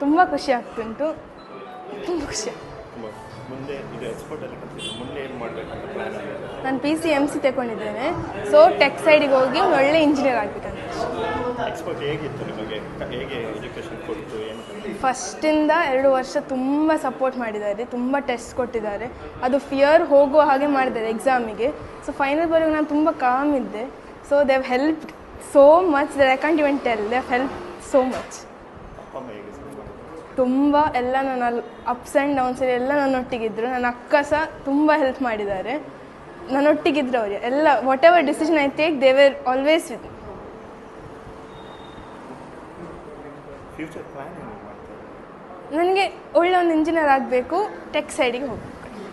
ತುಂಬ ಖುಷಿ ಆಗ್ತುಂಟು ತುಂಬ ಖುಷಿ. ಮುಂದೆ ಇದು ಎಕ್ಸ್ಪೋರ್ಟಲ್ಲಿ ಮುಂದೆ ಏನು ಮಾಡಬೇಕಂತ ಪ್ಲ್ಯಾನ್ ನಾನು ಪಿ ಸಿ ಎಂ ಸಿ ತಗೊಂಡಿದ್ದೇನೆ. ಸೊ ಟೆಕ್ ಸೈಡಿಗೆ ಹೋಗಿ ಒಳ್ಳೆ ಇಂಜಿನಿಯರ್ ಆಗಬೇಕಂತ ಫಸ್ಟಿಂದ ಎರಡು ವರ್ಷ ತುಂಬ ಸಪೋರ್ಟ್ ಮಾಡಿದ್ದಾರೆ. ತುಂಬ ಟೆಸ್ಟ್ ಕೊಟ್ಟಿದ್ದಾರೆ. ಅದು ಫಿಯರ್ ಹೋಗುವ ಹಾಗೆ ಮಾಡಿದ್ದಾರೆ ಎಕ್ಸಾಮಿಗೆ ಸೊ ಫೈನಲ್ ಬರೋ ನಾನು ತುಂಬ ಕಾಮ್ ಇದ್ದೆ. So they've help so much they I can't even tell they have help so much? ತುಂಬ ಎಲ್ಲ ನನ್ನ ಅಪ್ಸ್ ಆ್ಯಂಡ್ ಡೌನ್ಸ್ ಎಲ್ಲ ನನ್ನೊಟ್ಟಿಗಿದ್ರು ನನ್ನ ಅಕ್ಕ ಸಹ ತುಂಬ ಹೆಲ್ಪ್ ಮಾಡಿದ್ದಾರೆ. ನನ್ನೊಟ್ಟಿಗಿದ್ರು ಅವರು. ಎಲ್ಲ whatever decision I take they were always with ನನಗೆ ಒಳ್ಳೆ ಒಂದು ಇಂಜಿನಿಯರ್ ಆಗಬೇಕು ಟೆಕ್ ಸೈಡಿಗೆ ಹೋಗಿ